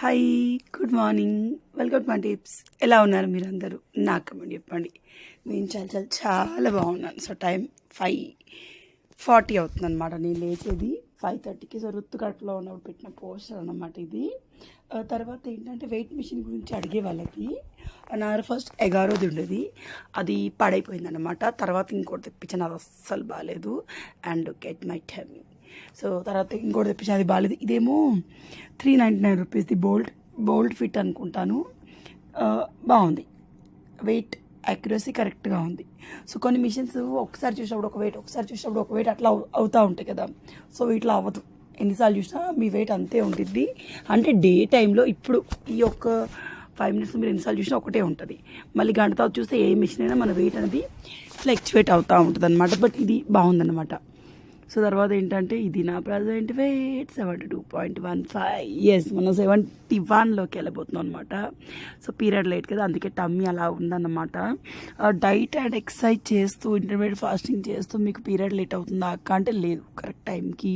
Hi good morning welcome to my tips ఎలా ఉన్నారు మీరు అందరూ నాకు కమెంట్ చెప్పండి. నేను చాలా చాలా చాలా బాగున్నాను. సో టైం ఫైవ్ ఫార్టీ అవుతుంది అనమాట నేను లేచేది ఫైవ్ థర్టీకి సో రుత్తు కడుపులో ఉన్నప్పుడు పెట్టిన పోస్టర్ అనమాట ఇది. తర్వాత ఏంటంటే వెయిట్ మిషన్ గురించి అడిగే వాళ్ళకి నా ఫస్ట్ ఎగారోది ఉండేది. అది పాడైపోయింది అనమాట తర్వాత ఇంకోటి తెప్పించాను అది అస్సలు బాగాలేదు and get my timing so తర్వాత ఇంకోటి తెప్పించాను అది బాగాలేదు ఇదేమో త్రీ నైంటీ నైన్ రూపీస్ది బోల్ట్ బోల్ట్ ఫిట్ అనుకుంటాను. Uh, బాగుంది. వెయిట్ యాక్యురసీ కరెక్ట్గా ఉంది. సో కొన్ని మిషన్స్ ఒకసారి చూసినప్పుడు ఒక వెయిట్ ఒకసారి చూసినప్పుడు ఒక వెయిట్ అట్లా అవుతూ ఉంటాయి కదా. సో ఇట్లా అవ్వదు. ఎన్నిసార్లు చూసినా మీ వెయిట్ అంతే ఉంటుంది అంటే డే టైంలో ఇప్పుడు ఈ ఒక్క ఫైవ్ మినిట్స్ మీరు ఎన్నిసార్లు చూసినా ఒకటే ఉంటుంది. మళ్ళీ గంట తర్వాత చూస్తే ఏ మిషన్ అయినా మన వెయిట్ అనేది ఫ్లెక్చువేట్ అవుతూ ఉంటుంది అనమాట బట్ ఇది బాగుందన్నమాట. సో తర్వాత ఏంటంటే ఇది నా present weight seventy two point one five. Yes మనం సెవెంటీ వన్లోకి వెళ్ళిపోతున్నాం అనమాట సో పీరియడ్ లేట్ కదా అందుకే టమ్మీ అలా ఉందన్నమాట. డైట్ అండ్ ఎక్సర్సైజ్ చేస్తూ ఇంటర్మీడియట్ ఫాస్టింగ్ చేస్తూ మీకు పీరియడ్ లేట్ అవుతుందా అక్క అంటే లేదు కరెక్ట్ టైంకి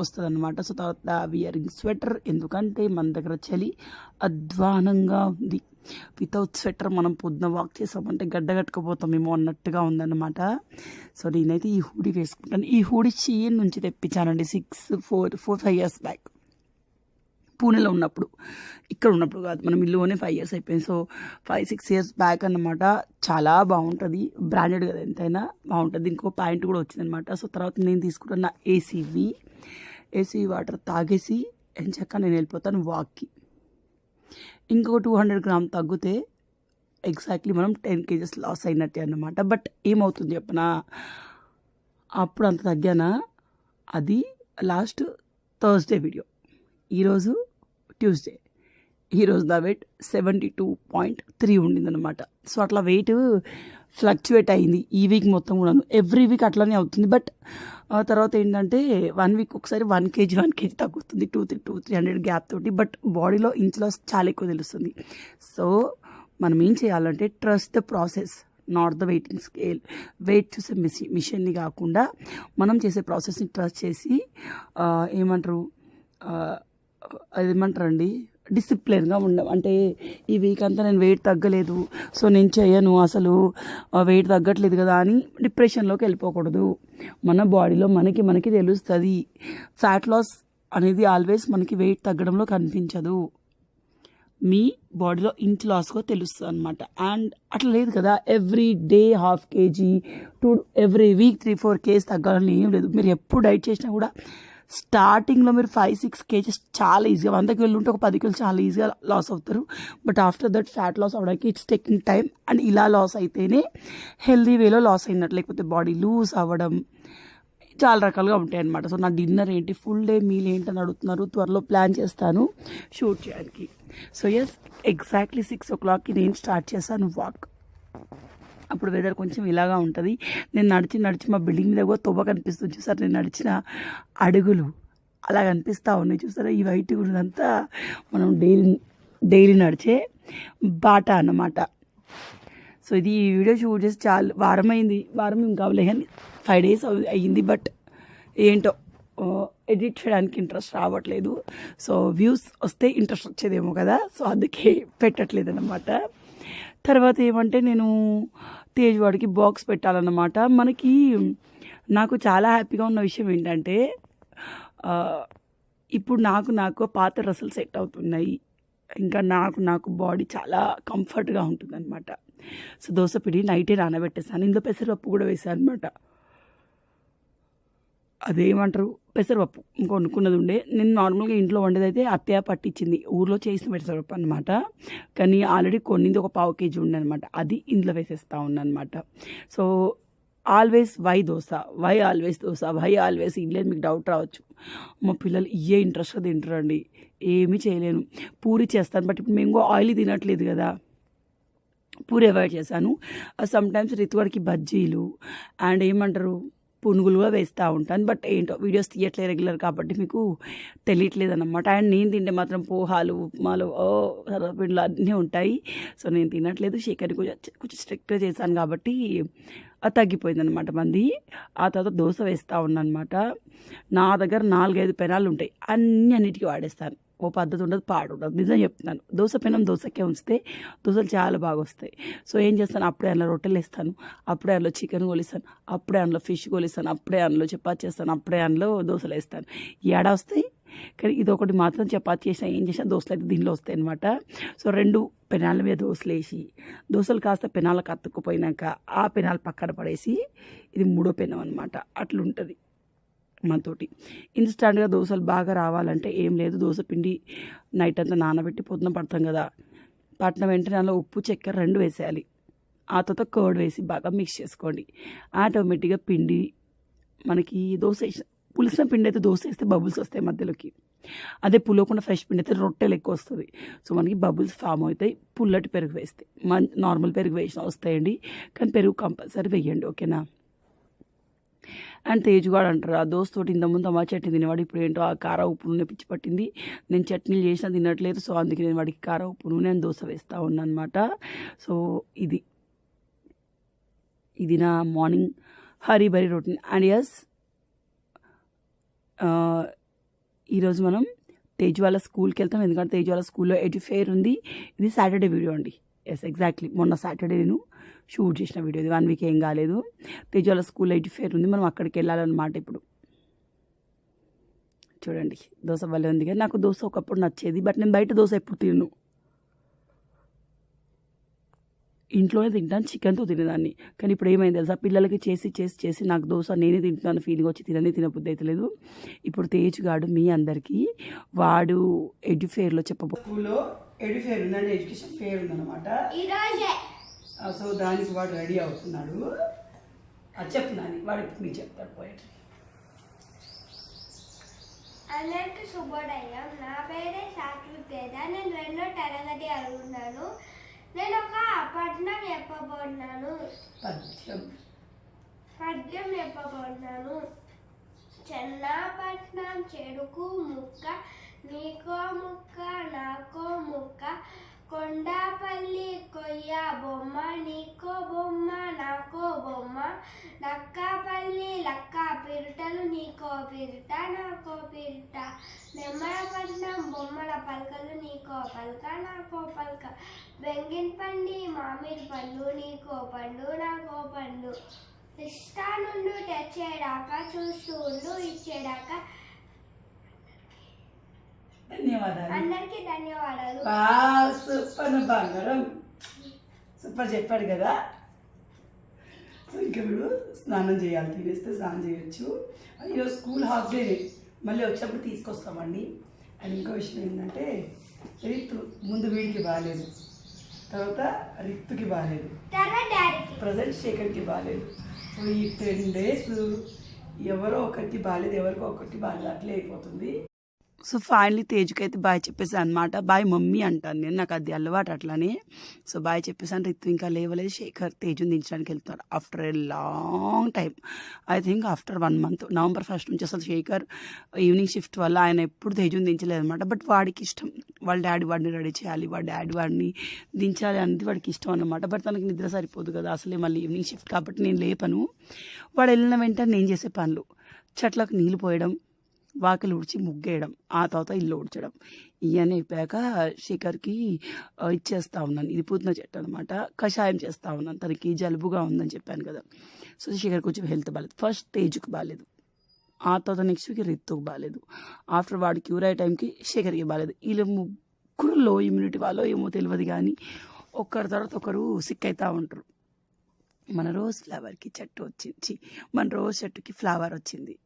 వస్తుంది అనమాట సో తర్వాత వియరింగ్ స్వెటర్ ఎందుకంటే మన దగ్గర చలి అధ్వానంగా ఉంది. వితౌట్ స్వెటర్ మనం పొద్దున వాక్ చేసామంటే గడ్డ కట్టుకుపోతామేమో అన్నట్టుగా ఉందన్నమాట. సో నేనైతే ఈ హూడీ వేసుకుంటాను. ఈ హూడీ చీన్ నుంచి తెప్పించానండి six four four five years back పూణేలో ఉన్నప్పుడు. ఇక్కడ ఉన్నప్పుడు కాదు మనం ఇల్లులోనే ఫైవ్ ఇయర్స్ అయిపోయింది. So five six years back అన్నమాట. చాలా బాగుంటుంది. బ్రాండెడ్ కదా ఎంతైనా బాగుంటుంది. ఇంకో ప్యాంట్ కూడా వచ్చిందనమాట సో తర్వాత నేను తీసుకుంటున్న ఏసీవి ఏసీ వాటర్ తాగేసి ఎంచక్క నేను వెళ్ళిపోతాను వాక్కి ఇంకొక టూ హండ్రెడ్ గ్రామ్ తగ్గితే ఎగ్జాక్ట్లీ మనం టెన్ కేజెస్ లాస్ అయినట్టే అన్నమాట. బట్ ఏమవుతుంది చెప్పనా? అప్పుడు అంత తగ్గానా? అది లాస్ట్ థర్స్డే వీడియో. ఈరోజు ట్యూస్డే. ఈరోజు నా weight seventy two point three ఉండిందనమాట so అట్లా వెయిట్ ఫ్లక్చువేట్ అయింది ఈ వీక్ మొత్తం కూడాను. ఎవ్రీ వీక్ అట్లానే అవుతుంది. బట్ తర్వాత ఏంటంటే వన్ వీక్ ఒకసారి వన్ కేజీ వన్ కేజీ తగ్గుతుంది. Two three two three hundred gap తోటి. బట్ బాడీలో ఇంచులో చాలా ఎక్కువ తెలుస్తుంది. సో మనం ఏం చేయాలంటే trust the process not the weighting scale. Weight చూసే మిషి మిషన్ని కాకుండా మనం చేసే ప్రాసెస్ని ట్రస్ట్ చేసి ఏమంటారు? అది ఏమంటారండి డిసిప్లిన్గా ఉండ అంటే ఈ వీక్ అంతా నేను వెయిట్ తగ్గలేదు సో నేను చేయను అసలు. వెయిట్ తగ్గట్లేదు కదా అని డిప్రెషన్లోకి వెళ్ళిపోకూడదు. మన బాడీలో మనకి మనకి తెలుస్తుంది. ఫ్యాట్ లాస్ అనేది ఆల్వేస్ మనకి వెయిట్ తగ్గడంలో కనిపించదు. మీ బాడీలో ఇంచ్ లాస్గా తెలుస్తుంది అనమాట అండ్ అట్లా లేదు కదా every day half KG two every week three four KG తగ్గాలని ఏం లేదు. మీరు ఎప్పుడు డైట్ చేసినా కూడా స్టార్టింగ్లో మీరు ఫైవ్ సిక్స్ కేజెస్ చాలా ఈజీగా వంద కిలోలు ఉంటే ఒక పది కిలోలు చాలా ఈజీగా లాస్ అవుతారు. But after that fat loss అవడానికి ఇట్స్ టేకింగ్ టైం అండ్ ఇలా లాస్ అయితేనే హెల్దీ వేలో లాస్ అయినట్టు లేకపోతే బాడీ లూజ్ అవ్వడం చాలా రకాలుగా ఉంటాయి అనమాట సో నా డిన్నర్ ఏంటి? ఫుల్ డే మీల్ ఏంటి అని అడుగుతున్నారు. త్వరలో ప్లాన్ చేస్తాను. షూట్ చేయడానికి. సో ఎస్ ఎగ్జాక్ట్లీ సిక్స్ ఓ క్లాక్కి నేను స్టార్ట్ చేశాను వాక్ అప్పుడు వెదర్ కొంచెం ఇలాగా ఉంటుంది. నేను నడిచి నడిచి మా బిల్డింగ్ మీద కూడా తొవ్వ కనిపిస్తుంది చూసారు? నేను నడిచిన అడుగులు అలా కనిపిస్తూ ఉన్నాయి చూసారా? ఈ వైట్ ఉన్నదంతా మనం డైలీ డైలీ నడిచే బాట అన్నమాట. సో ఇది ఈ వీడియో షూట్ చేసి చాలా వారం అయింది. వారం ఇంకా అవ్వలే కానీ ఫైవ్ డేస్ అయ్యింది. బట్ ఏంటో ఎడిట్ చేయడానికి ఇంట్రెస్ట్ రావట్లేదు. సో వ్యూస్ వస్తే ఇంట్రెస్ట్ వచ్చేదేమో కదా? సో అందుకే పెట్టట్లేదు అనమాట తర్వాత ఏమంటే నేను తేజ్ వాడికి బాక్స్ పెట్టాలన్నమాట. మనకి నాకు చాలా హ్యాపీగా ఉన్న విషయం ఏంటంటే ఇప్పుడు నాకు నాకు పాత రసలు సెట్ అవుతున్నాయి. ఇంకా నాకు నాకు బాడీ చాలా కంఫర్ట్గా ఉంటుందన్నమాట. సో దోశ పిడి నైటే నానబెట్టేసాను ఇందులో పెసరపప్పు కూడా వేసాను అనమాట అదేమంటారు? పెసరపప్పు ఇంకా వండుకున్నది ఉండే నేను నార్మల్గా ఇంట్లో వండేదైతే అత్తయ్య పట్టించింది ఊర్లో చేసిన పెసరపప్పు అనమాట కానీ ఆల్రెడీ కొన్నింది ఒక పావు కేజీ ఉండే అనమాట అది ఇందులో వేసేస్తా ఉన్నానమాట so always why dosa why always dosa why always ఇల్లేదు మీకు డౌట్ రావచ్చు. మా పిల్లలు ఏ ఇంట్రెస్ట్గా తింటారండి. ఏమీ చేయలేను. పూరి చేస్తాను బట్ ఇప్పుడు మేము ఆయిల్ తినట్లేదు కదా. పూరి అవాయిడ్ చేశాను. సమ్ టైమ్స్ రితువాడికి బజ్జీలు అండ్ ఏమంటారు? పునుగులు కూడా వేస్తూ ఉంటాను. బట్ ఏంటో వీడియోస్ తీయట్లేదు రెగ్యులర్ కాబట్టి మీకు తెలియట్లేదు అనమాట అండ్ నేను తింటే మాత్రం పోహాలు ఉప్మాలు ఓ సర్వపిండ్లు అన్నీ ఉంటాయి. సో నేను తినట్లేదు. శేఖర్ని కొంచెం కొంచెం స్ట్రిక్ట్గా చేశాను కాబట్టి అది తగ్గిపోయింది అనమాట మంది. ఆ తర్వాత దోశ వేస్తూ ఉన్నాను అనమాట నా దగ్గర నాలుగైదు పెనాలు ఉంటాయి అన్ని అన్నిటికీ వాడేస్తాను. ఓ పద్ధతి ఉండదు పాడు ఉండదు నిజం చెప్తున్నాను. దోశ పెనం దోశకే ఉంచితే దోశలు చాలా బాగా వస్తాయి సో ఏం చేస్తాను? అప్పుడే అందులో రొట్టెలు వేస్తాను అప్పుడే అందులో చికెన్ కొలిస్తాను అప్పుడే అందులో ఫిష్ కొలిస్తాను అప్పుడే అందులో చపాతి చేస్తాను అప్పుడే అందులో దోశలు వేస్తాను. ఏడ వస్తాయి? కానీ ఇది ఒకటి మాత్రం చపాతి చేసినా ఏం చేసినా దోశలు అయితే దీనిలో వస్తాయి అనమాట సో రెండు పెనాల మీద దోశలు వేసి దోశలు కాస్త పెనాలకు అతుక్కుపోయినాక ఆ పెనాలు పక్కన పడేసి ఇది మూడో పెనం అనమాట అట్లుంటుంది. మనతోటి. ఇన్స్టాంట్గా దోశలు బాగా రావాలంటే ఏం లేదు దోశ పిండి నైట్ అంతా నానబెట్టి పొద్దున పడతాం కదా. పట్టిన వెంటనే అందులో ఉప్పు చక్కెర రెండు వేసేయాలి. ఆ తర్వాత కర్డ్ వేసి బాగా మిక్స్ చేసుకోండి. ఆటోమేటిక్గా పిండి మనకి దోశ వేసిన పులిసిన పిండి అయితే దోశ వేస్తే బబుల్స్ వస్తాయి మధ్యలోకి. అదే పులవకుండా ఫ్రెష్ పిండి అయితే రొట్టెలు ఎక్కువ వస్తుంది. సో మనకి బబుల్స్ ఫామ్ అవుతాయి పుల్లటి పెరుగు వేస్తే. మన నార్మల్ పెరుగు వేసిన వస్తాయండి కానీ పెరుగు కంపల్సరీ వేయండి ఓకేనా అండ్ తేజుగాడు అంటారు ఆ దోస్తోటి ఇంతకుముందు అమ్మ చట్నీ తినేవాడు ఇప్పుడు ఏంటో ఆ కార ఉప్పు నూనె పిచ్చి పట్టింది. నేను చట్నీలు చేసినా తినట్లేదు సో అందుకే నేను వాడికి కార ఉప్పు నూనె అని దోశ వేస్తూ ఉన్నాను అనమాట సో ఇది ఇది నా morning hurry burry routine. And yes ఈరోజు మనం తేజు వాళ్ళ స్కూల్కి వెళ్తాం ఎందుకంటే తేజు వాళ్ళ స్కూల్లో ఎడ్యుఫేర్ ఉంది. ఇది సాటర్డే వీడియో అండి. ఎస్ ఎగ్జాక్ట్లీ మొన్న సాటర్డే నేను షూట్ చేసిన వీడియో ఇది. వన్ వీక్ ఏం కాలేదు. తేజ్ వాళ్ళ స్కూల్లో ఎడ్యు ఫేర్ ఉంది. మనం అక్కడికి వెళ్ళాలన్నమాట ఇప్పుడు. చూడండి దోశ వల్లే ఉంది కానీ నాకు దోశ ఒకప్పుడు నచ్చేది బట్ నేను బయట దోశ ఎప్పుడు తిన్ను. ఇంట్లోనే తింటాను చికెన్తో తినేదాన్ని. కానీ ఇప్పుడు ఏమైంది తెలుసా? పిల్లలకి చేసి చేసి చేసి నాకు దోశ నేనే తింటున్నాను ఫీలింగ్ వచ్చి తినని తినబుద్ధి అయితే లేదు ఇప్పుడు తేజ్ గాడు మీ అందరికీ వాడు ఎడ్యు ఫేర్లో చెప్పబో స్కూల్లో ఎడ్యు ఫేర్ ఉందండి ఎడ్యుకేషన్ ఫేర్ ఉందన్నమాట. సో దానికి వాడు రెడీ అవుతున్నాడు. అది చెప్తున్నాను వాడు మీకు చెప్తాడు పోయేటి అందరికి శుభోదయం. నా పేరే సాత్విక్ తేజ నేను రెండో తరగతి అడుగుతున్నాను నేను ఒక పట్నం చెప్పబోతున్నాను. పద్యం. పద్యం చెప్పబోతున్నాను. చెన్నాపట్నం చెరుకు ముక్క నీకో ముక్క నాకో ముక్క కొండాపల్లి కొయ్య బొమ్మ నీకో బొమ్మ నాకో బొమ్మ. నక్కాపల్లి లక్క పిరుటలు నీకో పిరుట నాకో పిరుట. నెమ్మలపట్నం బొమ్మల పలకలు నీకో పలక నాకో పలక. వెంగినపండి మామిడి పండు నీకో పండు నాకో పండు. ఇష్టానుండు తెచ్చేడాక చూస్తూ ఉండు ఇచ్చేడాక ధన్యవాదాలు. అందరికీ ధన్యవాదాలు. బా సూపర్ బంగారం. సూపర్ చెప్పాడు కదా. సో ఇంకా వీడు స్నానం చేయాలి తినేస్తే స్నానం చేయొచ్చు. ఈరోజు స్కూల్ హాఫ్ డే మళ్ళీ వచ్చేప్పుడు తీసుకొస్తామండి. అండ్ ఇంకో విషయం ఏంటంటే రితు ముందు వీడికి బాగాలేదు తర్వాత రిత్తుకి బాగాలేదు ప్రజెంట్ శేఖర్కి బాగాలేదు సో ఈ టెన్ డేస్ ఎవరో ఒకరికి బాగాలేదు ఎవరికో ఒకరికి బాగాలేదు అట్లే అయిపోతుంది. సో ఫైనలీ తేజ్కి అయితే బాయ్ చెప్పేసాను అనమాట బాయ్ మమ్మీ అంటాను నేను. నాకు అది అలవాటు అట్లానే. సో బాయ్ చెప్పేసాను రిత్తు ఇంకా లేవలేదు. శేఖర్ తేజుని దించడానికి వెళ్తాడు after a long time I think after one month November first నుంచి అసలు శేఖర్ ఈవినింగ్ షిఫ్ట్ వల్ల ఆయన ఎప్పుడు తేజుని దించలేదు అనమాట బట్ వాడికి ఇష్టం. వాళ్ళ డాడీ వాడిని రెడీ చేయాలి. వాడి డాడీ వాడిని దించాలి అనేది వాడికి ఇష్టం అనమాట బట్ తనకి నిద్ర సరిపోదు కదా. అసలే మళ్ళీ ఈవినింగ్ షిఫ్ట్ కాబట్టి నేను లేపను. వాడు వెళ్ళిన వెంటనే నేను చేసే పనులు. చెట్లకు నీళ్ళు పోయడం. వాకిలు ఊడ్చి ముగ్గేయడం ఆ తర్వాత ఇల్లు ఊడ్చడం. ఇవన్నీ అయిపోయాక శిఖర్కి ఇచ్చేస్తా ఉన్నాను. ఇది పుదీనా చెట్టు అనమాట కషాయం చేస్తా ఉన్నాను. తనకి జలుబుగా ఉందని చెప్పాను కదా. సో శిఖర్ కొంచెం హెల్త్ బాగాలేదు ఫస్ట్ స్టేజ్కి బాగాలేదు ఆ తర్వాత నెక్స్ట్ వీక్ రిత్తుకు బాగాలేదు ఆఫ్టర్ వాడు క్యూర్ అయ్యే టైంకి శిఖర్కి బాగాలేదు వీళ్ళు ముగ్గురు లో ఇమ్యూనిటీ వాళ్ళో ఏమో తెలియదు కానీ ఒకరి తర్వాత ఒకరు సిక్ అవుతూ ఉంటారు. మన రోజ్ ఫ్లవర్కి చెట్టు వచ్చింది. మన రోజ్ చెట్టుకి ఫ్లవర్ వచ్చింది.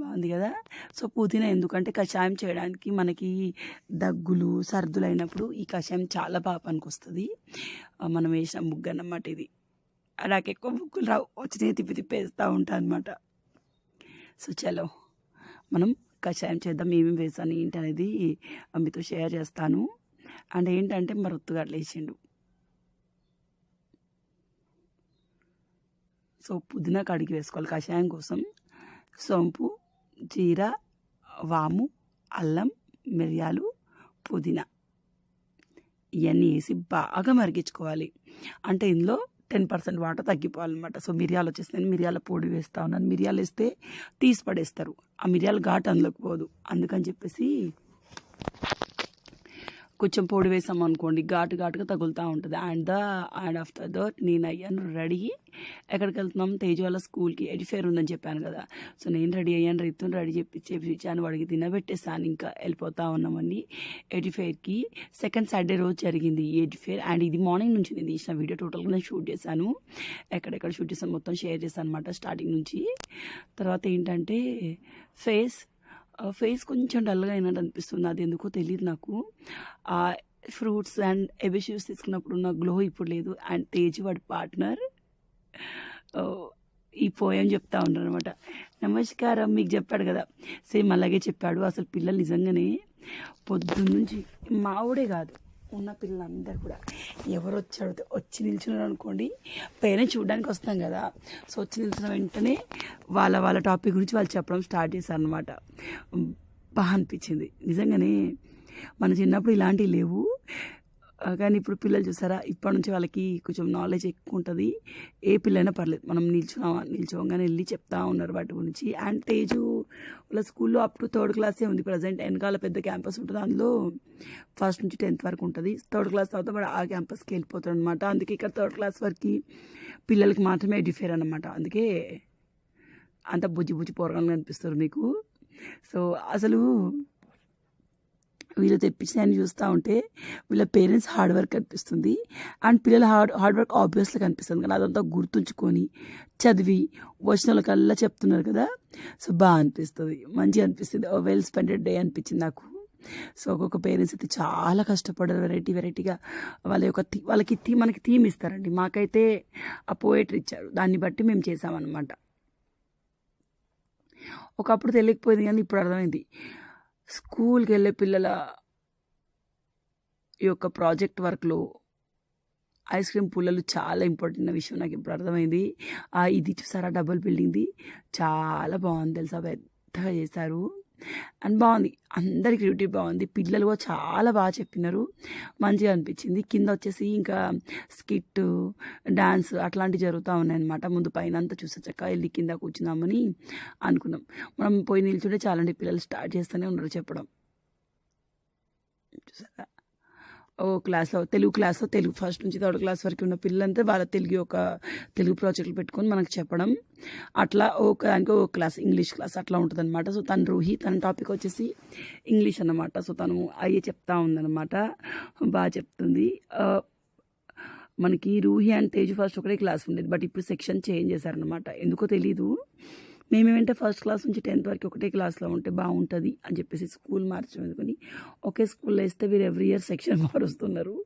బాగుంది కదా? సో పుదీనా ఎందుకంటే కషాయం చేయడానికి మనకి దగ్గులు సర్దులు అయినప్పుడు ఈ కషాయం చాలా బాగా పనికొస్తుంది. మనం వేసిన ముగ్గు అన్నమాట ఇది నాకు ఎక్కువ ముగ్గులు రావు. వచ్చినాయి తిప్పి తిప్పి వేస్తూ ఉంటాను అనమాట సో చలో. మనం కషాయం చేద్దాం. ఏమేమి వేసాను ఏంటి అనేది మీతో షేర్ చేస్తాను. అండ్ ఏంటంటే మరి ఒత్తుగా లేచిండు. సో పుదీనా కడిగి వేసుకోవాలి కషాయం కోసం. సోంపు జీర వాము అల్లం మిరియాలు పుదీనా. ఇవన్నీ వేసి బాగా మరిగించుకోవాలి. అంటే ఇందులో టెన్ పర్సెంట్ వాటర్ తగ్గిపోవాలన్నమాట. సో మిరియాలు వచ్చేసి నేను మిరియాల పొడి వేస్తా ఉన్నాను. మిరియాలు వేస్తే తీసి పడేస్తారు. ఆ మిరియాల ఘాటు అందులోకి పోదు. అందుకని చెప్పేసి కొంచెం పొడి వేసాం అనుకోండి ఘాటు ఘాటుగా తగులుతూ ఉంటుంది. And the and after the నేను అయ్యాను రెడీ. ఎక్కడికి వెళ్తున్నాం? తేజ్ వాళ్ళ స్కూల్కి ఎడిఫేర్ ఉందని చెప్పాను కదా. సో నేను రెడీ అయ్యాను రీతుని రెడీ చెప్పి చేపించాను వాడికి తినబెట్టేసాను ఇంకా వెళ్ళిపోతా ఉన్నామండి ఎడిఫేర్కి సెకండ్ సాటర్డే రోజు జరిగింది ఈ ఎడిఫేర్ అండ్ ఇది మార్నింగ్ నుంచి నేను తీసిన వీడియో. టోటల్గా నేను షూట్ చేశాను. ఎక్కడెక్కడ షూట్ చేశాను మొత్తం షేర్ చేశాను అనమాట స్టార్టింగ్ నుంచి. తర్వాత ఏంటంటే ఫేస్ ఫేస్ కొంచెం డల్గా అయినట్టు అనిపిస్తుంది. అది ఎందుకో తెలియదు నాకు. ఆ ఫ్రూట్స్ అండ్ ఎబిష్యూస్ తీసుకున్నప్పుడు ఉన్న గ్లో ఇప్పుడు లేదు. అండ్ తేజ్ వాడి పార్ట్నర్ ఈ పోయం చెప్తా ఉన్నారు అనమాట నమస్కారం మీకు చెప్పాడు కదా. సేమ్ అలాగే చెప్పాడు. అసలు పిల్లలు నిజంగానే పొద్దున్నుంచి మావుడే కాదు. ఉన్న పిల్లలందరూ కూడా. ఎవరు వచ్చాడు వచ్చి నిల్చున్నారు అనుకోండి పేరెంట్స్ చూడడానికి వస్తాం కదా. సో వచ్చి నిల్చున్న వెంటనే వాళ్ళ వాళ్ళ టాపిక్ గురించి వాళ్ళు చెప్పడం స్టార్ట్ చేశారు అనమాట బాగా అనిపించింది. నిజంగానే మన చిన్నప్పుడు ఇలాంటివి లేవు. కానీ ఇప్పుడు పిల్లలు చూసారా? ఇప్పటి నుంచి వాళ్ళకి కొంచెం నాలెడ్జ్ ఎక్కువ ఉంటుంది. ఏ పిల్లైనా పర్లేదు. మనం నిల్చున్నామా? నిల్చోగానే వెళ్ళి చెప్తా ఉన్నారు వాటి గురించి. అండ్ తేజు వాళ్ళ స్కూల్లో అప్ టు థర్డ్ క్లాసే ఉంది ప్రజెంట్ వెనకాల పెద్ద క్యాంపస్ ఉంటుంది. అందులో ఫస్ట్ నుంచి టెన్త్ వరకు ఉంటుంది. థర్డ్ క్లాస్ తర్వాత వాడు ఆ క్యాంపస్కి వెళ్ళిపోతాడు అనమాట అందుకే ఇక్కడ థర్డ్ క్లాస్ వరకు పిల్లలకి మాత్రమే డిఫేర్ అనమాట అందుకే అంత బుజ్జి బుజ్జి పోరగాలు కనిపిస్తారు మీకు. సో అసలు వీళ్ళు తెప్పించిన చూస్తూ ఉంటే వీళ్ళ పేరెంట్స్ హార్డ్ వర్క్ కనిపిస్తుంది అండ్ పిల్లల హార్డ్ హార్డ్ వర్క్ ఆబ్వియస్లీ కనిపిస్తుంది. కానీ అదంతా గుర్తుంచుకొని చదివి వచ్చిన కల్లా చెప్తున్నారు కదా. సో బాగా అనిపిస్తుంది. మంచిగా అనిపిస్తుంది. వెల్ స్పెండెడ్ డే అనిపించింది నాకు. సో ఒక్కొక్క పేరెంట్స్ అయితే చాలా కష్టపడారు వెరైటీ వెరైటీగా. వాళ్ళ యొక్క థీ వాళ్ళకి థీ మనకి థీమ్ ఇస్తారండి. మాకైతే ఆ పోయేటరీ ఇచ్చారు. దాన్ని బట్టి మేము చేసామన్నమాట ఒకప్పుడు తెలియకపోయింది కానీ ఇప్పుడు అర్థమైంది. స్కూల్కి వెళ్ళే పిల్లల ఈ యొక్క ప్రాజెక్ట్ వర్క్లో ఐస్ క్రీమ్ పుల్లలు చాలా ఇంపార్టెంట్ విషయం నాకు ఇప్పుడు అర్థమైంది. ఇది చూసారా? డబుల్ బిల్డింగ్ది. చాలా బాగుంది తెలుసా? పెద్దగా చేశారు. అండ్ బాగుంది. అందరికి క్రియేటివ్ బాగుంది. పిల్లలు కూడా చాలా బాగా చెప్పినారు. మంచిగా అనిపించింది. కింద వచ్చేసి ఇంకా స్కిట్ డాన్స్ అట్లాంటివి జరుగుతూ ఉన్నాయన్నమాట. ముందు పైన అంతా చూసే చక్క వెళ్ళి కింద కూర్చుందామని అనుకున్నాం. మనం పోయి నిల్చుంటే చాలండి పిల్లలు స్టార్ట్ చేస్తూనే ఉన్నారు చెప్పడం. చూసారా? ఓ క్లాస్లో తెలుగు క్లాస్లో తెలుగు ఫస్ట్ నుంచి థర్డ్ క్లాస్ వరకు ఉన్న పిల్లలంతా వాళ్ళ తెలుగు ఒక తెలుగు ప్రాజెక్టులు పెట్టుకొని మనకు చెప్పడం. అట్లా ఒక దానికి ఒక క్లాస్ ఇంగ్లీష్ క్లాస్ అట్లా ఉంటుంది అనమాట సో తను రూహి తన టాపిక్ వచ్చేసి ఇంగ్లీష్ అన్నమాట. సో తను అయ్యే చెప్తా ఉందన్నమాట. బాగా చెప్తుంది. మనకి రూహి అండ్ తేజ్ ఫస్ట్ ఒకటే క్లాస్ ఉండేది. బట్ ఇప్పుడు సెక్షన్ చేంజ్ చేశారనమాట ఎందుకో తెలీదు. మేమేమంటే ఫస్ట్ క్లాస్ నుంచి టెన్త్ వరకు ఒకటే క్లాస్లో ఉంటే బాగుంటుంది అని చెప్పేసి స్కూల్ మార్చడం ఎందుకని ఒకే స్కూల్లో వేస్తే వీరు ఎవ్రీ ఇయర్ సెక్షన్ మారుస్తున్నారు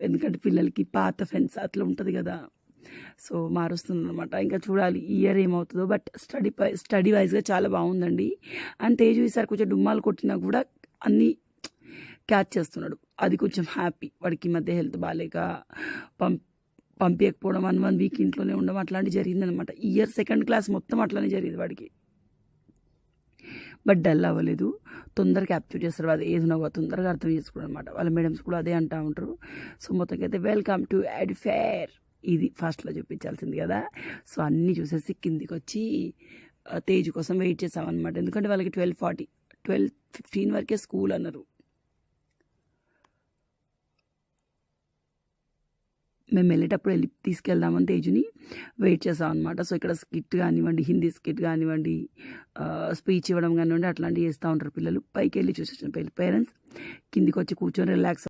ఎందుకంటే పిల్లలకి పాత ఫ్రెండ్స్ అట్లా ఉంటుంది కదా. సో మారుస్తుందనమాట అనమాట ఇంకా చూడాలి ఈ ఇయర్ ఏమవుతుందో. బట్ స్టడీ పై స్టడీ వైజ్గా చాలా బాగుందండి అండ్ తేజు ఈసారి కొంచెం డుమ్మాలు కొట్టినా కూడా అన్నీ క్యాచ్ చేస్తున్నాడు. అది కొంచెం హ్యాపీ. వాడికి మధ్య హెల్త్ బాగాలేక పంప్ పంపించకపోవడం వన్ వన్ వీక్ ఇంట్లోనే ఉండడం అట్లాంటివి జరిగిందనమాట ఇయర్ సెకండ్ క్లాస్ మొత్తం అట్లానే జరిగింది వాడికి. బట్ డల్ అవ్వలేదు. తొందరగా క్యాప్చర్ చేస్తారు. అది ఏజ్ నవ్వ తొందరగా అర్థం చేసుకోవడం అనమాట వాళ్ళ మేడమ్స్ కూడా అదే అంటూ ఉంటారు. సో మొత్తంకి అయితే వెల్కమ్ టు యాడ్ ఫేర్. ఇది ఫస్ట్లో చూపించాల్సింది కదా. సో అన్నీ చూసేసి కిందికి వచ్చి తేజ్ కోసం వెయిట్ చేసామన్నమాట. ఎందుకంటే వాళ్ళకి ట్వెల్వ్ ఫార్టీ ట్వెల్వ్ ఫిఫ్టీన్ వరకే స్కూల్ అన్నారు. మేము వెళ్ళేటప్పుడు వెళ్ళి తీసుకెళ్దామని తేజుని వెయిట్ చేసాం అనమాట సో ఇక్కడ స్కిట్ కానివ్వండి హిందీ స్కిట్ కానివ్వండి స్పీచ్ ఇవ్వడం కానివ్వండి అట్లాంటివి చేస్తూ ఉంటారు పిల్లలు. పైకి వెళ్ళి చూసేసిన పేరెంట్స్ కిందికి వచ్చి కూర్చొని రిలాక్స్